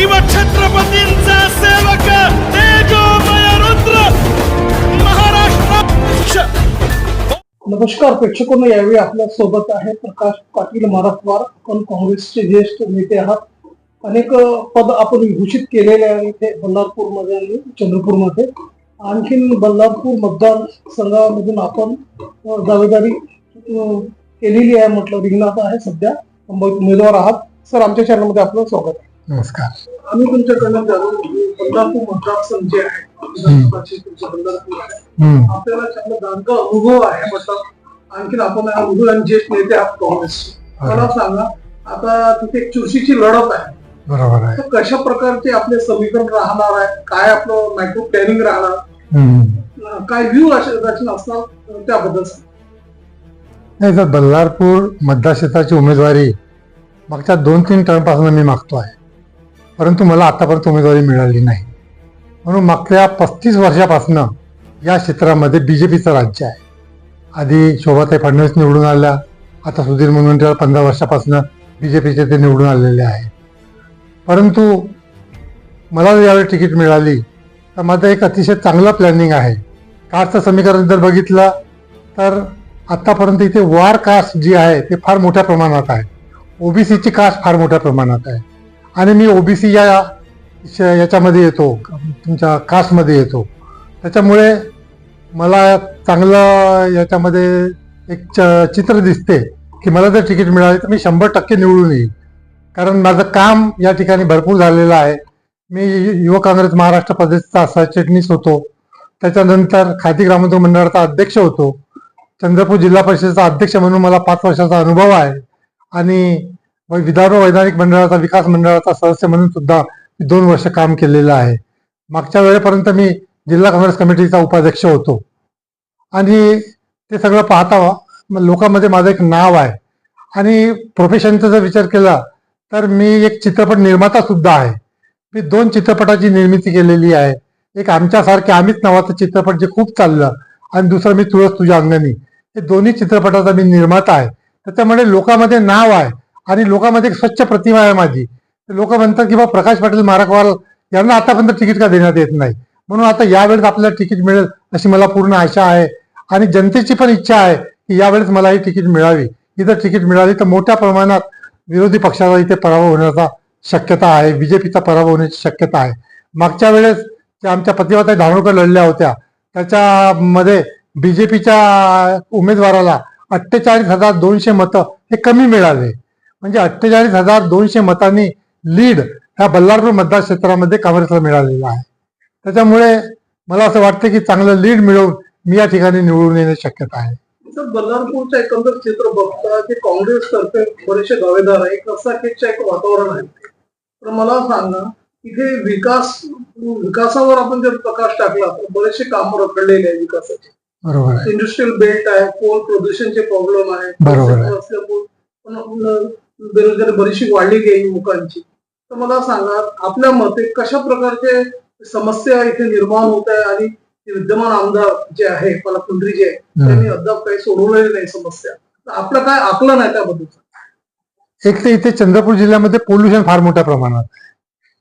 शिवछत्रपतींचा सेवक तेजोमय रुद्र महाराष्ट्र. नमस्कार प्रेक्षकांना यावेळी आपल्यासोबत आहे प्रकाश पाटील मराठवार आपण काँग्रेसचे ज्येष्ठ नेते आहात. अनेक पद आपण विभूषित केलेले आहे इथे बल्लारपूरमध्ये आणि चंद्रपूरमध्ये आणखीन बल्लारपूर मतदार संघामधून आपण दावेदारी केलेली आहे म्हटलं रिंगणात आहे सध्या. मुंबईत उमेदवार आहात. सर आमच्या चॅनलमध्ये आपलं स्वागत आहे. नमस्कार. आम्ही तुमच्याकडनं जाणून घेऊ, बल्लारपूर मतदारसंघ जे आहे. विधानसभाचे तुमचं बल्लारपूर आहे. हम्म. आपल्याला चांगला दांडगा अनुभव आहे मतलब आणखीन आपण अनुभव आणि ज्येष्ठ नेते आहात काँग्रेसचे. मला सांगा आता तिथे एक चुरशीची लढत आहे. बरोबर आहे. तर कशा प्रकारचे आपले समीकरण राहणार आहे? काय आपलं मायक्रो प्लॅनिंग राहणार? हम्म. अं, काय व्ह्यू रचना असणार त्याबद्दल सांगा. नाही तर बल्लारपूर मतदारक्षेत्राची उमेदवारी मागच्या दोन तीन टर्मपासून मी मागतो आहे. परंतु मला आतापर्यंत उमेदवारी मिळाली नाही. म्हणून मागच्या पस्तीस वर्षापासून या क्षेत्रामध्ये बी जे पीचं राज्य आहे. आधी शोभाताई फडणवीस निवडून आल्या आता सुधीर मुनगंटीवार पंधरा वर्षापासून पीचे ते निवडून आलेले आहे. परंतु मला जर यावेळी तिकीट मिळाली तर माझं एक अतिशय चांगलं प्लॅनिंग आहे. कास्टचं समीकरण जर बघितलं तर आत्तापर्यंत इथे वार कास्ट जी आहे ते फार मोठ्या प्रमाणात आहे. ओबीसीची कास्ट फार मोठ्या प्रमाणात आहे. आणि मी ओबीसी या श- याच्यामध्ये येतो तुमच्या कास्टमध्ये येतो. त्याच्यामुळे मला चांगलं याच्यामध्ये एक च- चित्र दिसते की मला जर तिकीट मिळाले तर मी शंभर टक्के निवडून येईल. कारण माझं काम या ठिकाणी भरपूर झालेलं आहे. मी यु- युवक काँग्रेस महाराष्ट्र प्रदेशचा सरचिटणीस होतो. त्याच्यानंतर खादी ग्रामोद्योग मंडळाचा अध्यक्ष होतो. चंद्रपूर जिल्हा परिषदेचा अध्यक्ष म्हणून मला पाच वर्षाचा अनुभव आहे. आणि व विदर्भ वैधानिक मंडळाचा विकास मंडळाचा सदस्य म्हणून सुद्धा मी दोन वर्ष काम केलेलं आहे. मागच्या वेळेपर्यंत मी जिल्हा काँग्रेस कमिटीचा उपाध्यक्ष होतो. आणि ते सगळं पाहता लोकांमध्ये माझं एक नाव आहे. आणि प्रोफेशनचा जर विचार केला तर मी एक चित्रपट निर्माता सुद्धा आहे. मी दोन चित्रपटाची निर्मिती केलेली आहे. एक आमच्यासारखे आम्हीच नावाचं चित्रपट जे खूप चाललं आणि दुसरं मी तुळस तुझ्या अंगणी. हे दोन्ही चित्रपटाचा मी निर्माता आहे. त्याच्यामुळे लोकांमध्ये नाव आहे. आणि लोकांमध्ये एक स्वच्छ प्रतिमा आहे माझी. लोक म्हणतात की बाबा प्रकाश पाटील मारकवाल यांना आतापर्यंत तिकीट का देण्यात येत नाही? म्हणून आता यावेळेस आपल्याला तिकीट मिळेल अशी मला पूर्ण आशा आहे. आणि जनतेची पण इच्छा आहे की यावेळेस मला ही तिकीट मिळावी. ही जर तिकीट मिळाली तर मोठ्या प्रमाणात विरोधी पक्षाचा इथे पराभव होण्याचा शक्यता आहे. बीजेपीचा पराभव होण्याची शक्यता आहे. मागच्या वेळेस ज्या आमच्या प्रतिभाताई धारणकर लढल्या होत्या त्याच्यामध्ये बीजेपीच्या उमेदवाराला अठ्ठेचाळीस हजार दोनशे मतं हे कमी मिळाले. म्हणजे अठ्ठेचाळीस हजार दोनशे मतांनी लीड ह्या बल्लारपूर मतदार क्षेत्रामध्ये काँग्रेसला मिळालेला आहे. त्याच्यामुळे मला असं वाटतं की चांगलं लीड मिळवून मी या ठिकाणी निवडून येण्याची शक्यता आहे. बल्लारपूरचं एकंदर चित्र बघता की काँग्रेस तर्फे बरेचसे दावेदार आहे एक वातावरण आहे. तर मला सांगा इथे विकास विकासावर आपण जर प्रकाश टाकला तर बरेचसे कामं रखडलेले आहे विकासाचे. बरोबर इंडस्ट्रियल बेल्ट आहे कोल प्रदूषणचे प्रॉब्लेम आहे बरोबर. असल्यामुळे बेरोजगारी बरीचशी वाढलेली आहे युवकांची तर मला सांगा आपल्या मते कशा प्रकारचे समस्या इथे निर्माण होत आहे आणि विद्यमान आमदार जे आहे पालकमंत्री जे त्यांनी अद्याप काही सोडवलेली नाही समस्या. आपलं काय आकलन आहे त्याबद्दल एक तर इथे चंद्रपूर जिल्ह्यामध्ये पोल्युशन फार मोठ्या प्रमाणात.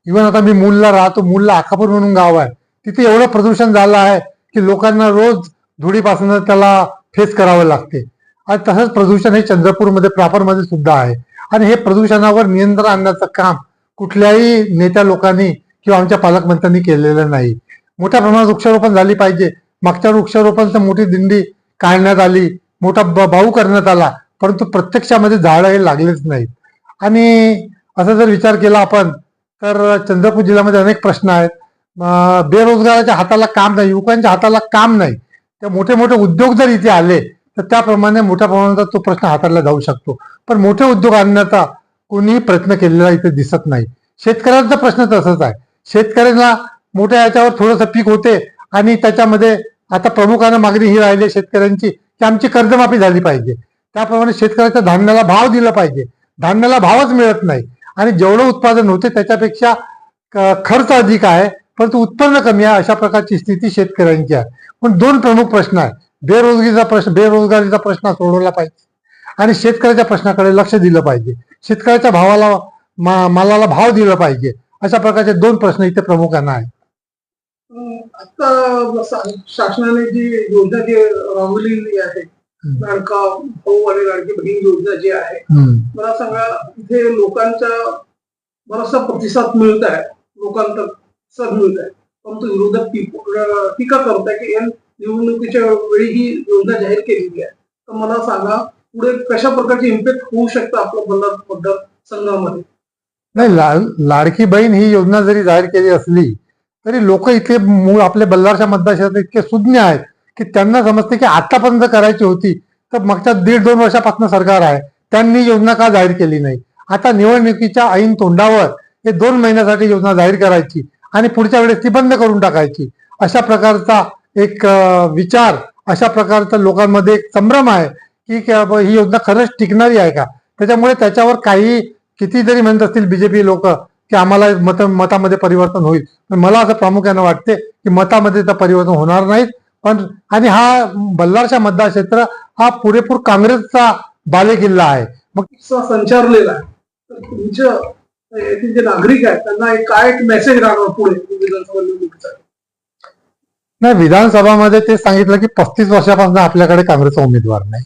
इव्हन आता मी मूलला राहतो मूलला आखापूर म्हणून गाव आहे. तिथे एवढं प्रदूषण झालं आहे की लोकांना रोज धुळीपासून त्याला फेस करावं लागते. आणि तसंच प्रदूषण हे चंद्रपूरमध्ये प्रॉपरमध्ये सुद्धा आहे. आणि हे प्रदूषणावर नियंत्रण आणण्याचं काम कुठल्याही नेत्या लोकांनी किंवा आमच्या पालकमंत्र्यांनी केलेलं नाही. मोठ्या प्रमाणात वृक्षारोपण झाली पाहिजे. मागच्या वृक्षारोपण मोठी दिंडी काढण्यात आली. मोठा ब- करण्यात आला. परंतु प्रत्यक्षामध्ये झाडं हे लागलेच नाहीत. आणि असा जर विचार केला आपण तर चंद्रपूर जिल्ह्यामध्ये अनेक प्रश्न आहेत. बेरोजगाराच्या हाताला काम नाही युवकांच्या हाताला काम नाही. त्या मोठे मोठे उद्योग जर इथे आले तर त्याप्रमाणे मोठ्या प्रमाणात तो प्रश्न हाताळला जाऊ शकतो. पण मोठे उद्योग आणण्याचा कोणीही प्रयत्न केलेला इथे दिसत नाही. शेतकऱ्यांचा प्रश्न तसंच आहे. शेतकऱ्यांना मोठ्या याच्यावर थोडंसं पीक होते आणि त्याच्यामध्ये आता प्रमुखानं मागणी ही राहिली आहे शेतकऱ्यांची की आमची कर्जमाफी झाली पाहिजे. त्याप्रमाणे शेतकऱ्याच्या धान्याला भाव दिला पाहिजे. धान्याला भावच मिळत नाही. आणि जेवढं उत्पादन होते त्याच्यापेक्षा क- खर्च अधिक आहे परंतु उत्पन्न कमी आहे अशा प्रकारची स्थिती शेतकऱ्यांची आहे. पण दोन प्रमुख प्रश्न आहे. बेरोजगारीचा प्रश्न बेरोजगारीचा प्रश्न सोडवला पाहिजे. आणि शेतकऱ्याच्या प्रश्नाकडे लक्ष दिलं पाहिजे. शेतकऱ्याच्या भावाला मा- मालाला भाव दिला पाहिजे. अशा प्रकारचे दोन प्रश्न इथे प्रमुखांना आहेत. आता शासनाने जी योजना जी राबवलेली आहे. लाडका भाऊ आणि लाडकी बहीण योजना जी आहे. मला सांगा इथे लोकांचा बराचसा प्रतिसाद मिळत आहे लोकांचा मिळत आहे परंतु विरोधक टीका करत आहे की निवडणुकीच्या वेळी ही योजना जाहीर केलेली आहे. तर मला सांगा पुढे कशा प्रकारचे इम्पॅक्ट होऊ शकतं आपल्या बल्लार मतदारसंघामध्ये नाही ला- लाडकी बहीण ही योजना जरी जाहीर केली असली तरी लोक इथे मूळ आपले बल्लारच्या मतदारक्षेत इतके सुज्ञ आहेत की त्यांना समजते की आतापर्यंत करायची होती तर मागच्या दीड दोन वर्षापासून सरकार आहे. त्यांनी योजना का जाहीर केली नाही? आता निवडणुकीच्या ऐन तोंडावर हे दोन महिन्यासाठी योजना जाहीर करायची आणि पुढच्या वेळेस ती बंद करून टाकायची. अशा प्रकारचा एक विचार अशा प्रकारचा लोकांमध्ये एक संभ्रम आहे की ही योजना खरंच टिकणारी आहे का? त्याच्यामुळे त्याच्यावर काही किती जरी म्हणत असतील बीजेपी लोक की आम्हाला मत मतामध्ये परिवर्तन होईल. पण मला असं प्रामुख्यानं वाटते की मतामध्ये तर परिवर्तन होणार नाहीत. पण आणि हा बल्लारच्या मतदार क्षेत्र हा पुरेपूर काँग्रेसचा बालेकिल्ला आहे. मग संचारलेला आहे. तुमच्या जे नागरिक आहेत त्यांना एक काय एक मेसेज राहणार पुढे विधानसभा निवडणुकीसाठी. नाही विधानसभामध्ये ते सांगितलं की पस्तीस वर्षापासून आपल्याकडे काँग्रेसचा उमेदवार नाही.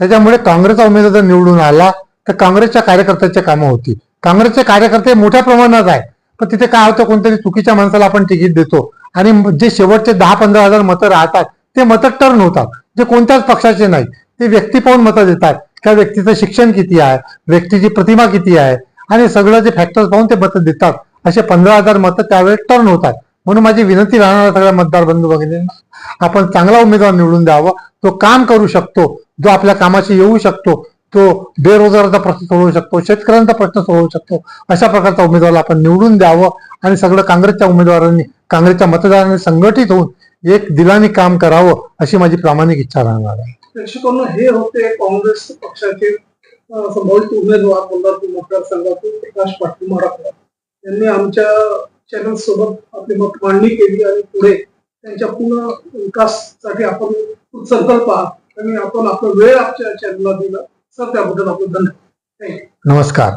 त्याच्यामुळे काँग्रेसचा उमेदवार जर निवडून आला तर काँग्रेसच्या कार्यकर्त्याचे कामं होती काँग्रेसचे कार्यकर्ते मोठ्या प्रमाणात आहे पण तिथे काय होतं कोणतरी चुकीच्या माणसाला आपण तिकीट देतो. आणि जे शेवटचे दहा पंधरा हजार मतं राहतात ते मतं टर्न होतात. जे कोणत्याच पक्षाचे नाही ते व्यक्ती पाहून मतं देतात. त्या व्यक्तीचं शिक्षण किती आहे व्यक्तीची प्रतिमा किती आहे आणि सगळं जे फॅक्टर्स पाहून ते मतं देतात. असे पंधरा हजार मतं त्यावेळेस टर्न होतात. म्हणून माझी विनंती राहणार सगळ्या मतदार बंधू भगिनींना आपण चांगला उमेदवार निवडून द्यावा. तो काम करू शकतो जो आपल्या कामाशी येऊ शकतो तो बेरोजगाराचा प्रश्न सोडवू शकतो शेतकऱ्यांचा प्रश्न सोडवू शकतो अशा प्रकारचा उमेदवार आपण निवडून द्यावं आणि सगळं काँग्रेसच्या उमेदवारांनी काँग्रेसच्या मतदारांनी संघटित होऊन एक दिलाने काम करावं अशी माझी प्रामाणिक इच्छा राहणार आहे. प्रेक्षकांना हे होते काँग्रेस पक्षाचे संभावित उमेदवार कोल्हापूर मतदारसंघातून प्रकाश पाटील मराठवाडा. यांनी आमच्या चॅनल सोबत आपली मत मांडणी केली आणि पुढे त्यांच्या पूर्ण विकासासाठी आपण संकल्प आहात आणि आपण आपला वेळ आमच्या चॅनलला दिला. सर त्याबद्दल आपलं धन्यवाद. नमस्कार.